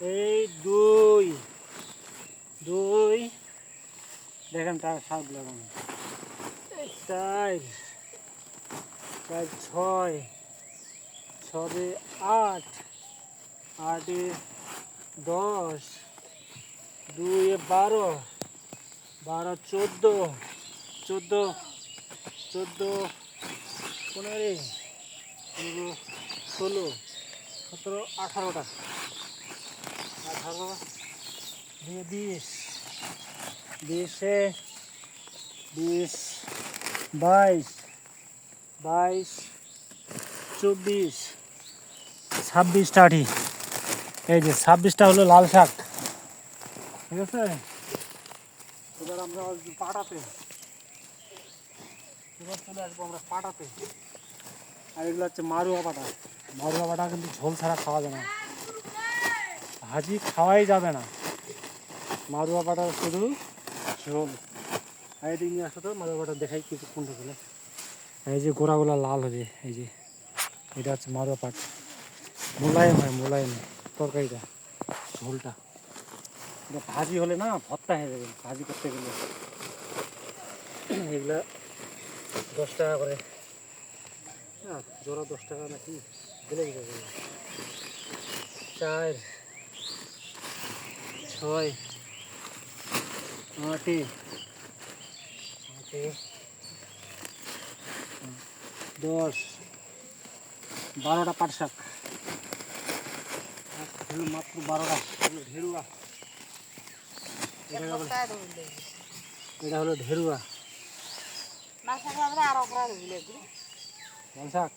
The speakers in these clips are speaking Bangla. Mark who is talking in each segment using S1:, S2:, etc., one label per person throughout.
S1: এই দুই দুই। দেখেন তার সাত লাগান চার চার ছয় ছয় আট, আটে দশ, দুই বারো বারো চোদ্দ চোদ্দ চোদ্দ পনেরো ষোলো, সতেরো আঠারোটা। আঠারো দিয়ে বিশ। বিশে বিশ। বাইশ। বাইশ। চব্বিশ। ছাব্বিশটা আঠি এই যে ছাব্বিশটা হলো লাল শাক। ঠিক আছে? এবার আমরা পাটাতে। এবার চলে আসব আমরা পাটাতে। আর এগুলো হচ্ছে মারুয়া পাটা। মারুয়া পাটা কিন্তু ঝোল ছাড়া খাওয়া যায় না। ভাজি খাওয়াই যাবে না। মারুয়া পাটা শুধু ঝোল। আর নিয়ে আসো তো, মারুয়া পাটা দেখাই কিছু কোনটা ফেলে এই যে গোড়াগুলো লাল হবে এই যে। এটা হচ্ছে মারুয়া পাট। মোলায়েম হয়, মোলায়েম, তরকারিটা, ঝোলটা। ভাজি হলে না ভর্তা হয়ে যাবে, ভাজি করতে গেলে। এগুলা দশ টাকা করে। হ্যাঁ জোড়া দশ টাকা নাকি যাবে চার ছয়। আটে দশ। বারোটা পাট শাক আর হলো মাত্র বারোটা। ঢেরুয়া। এটা হলো ঢেরুয়া। শাক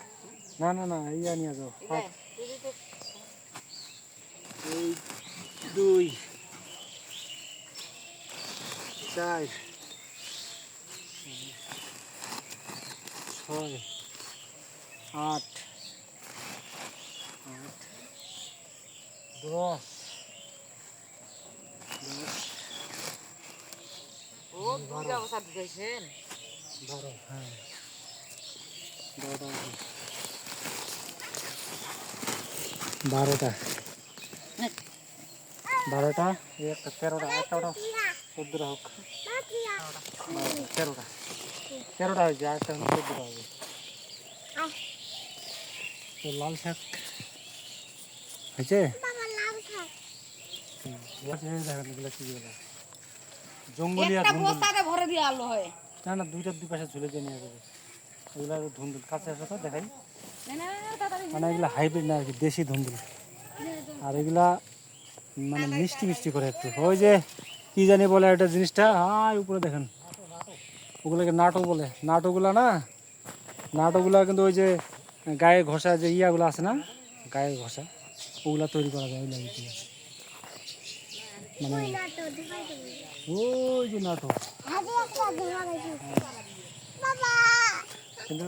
S1: না না না ইয়া নিয়ে যাও। এই দুই। চার ছয় আট আট দশ দশ বারো। হ্যাঁ। বারোটা। আছে। বারোটা বারোটা একটা তেরোটা একটা চোদ্দোটা হোক তেরোটা তেরোটা হয়েছে আর হবে তো লাল শাক হয়েছে
S2: ভরে দিয়ে আলো হয়
S1: না না দুইটার দুই পাশে ঝুলে দিয়ে নিয়ে যাবে এগুলো ধুন্দুল কাছে আসো তো দেখাই মানে এগুলো হাইব্রিড না আর কি দেশি ধুন্দুল আর এগুলা মানে মিষ্টি মিষ্টি করে একটু ওই যে কি জানি বলে একটা জিনিসটা? হাই উপরে দেখেন। ওগুলোকে নাটো বলে। নাটোগুলা না নাটোগুলা কিন্তু ওই যে গায়ে ঘষা যে ইয়াগুলো আছে না গায়ে ঘষা ওগুলা তৈরি করা যায় ওইগুলা মানে ওই যে নাটো কিন্তু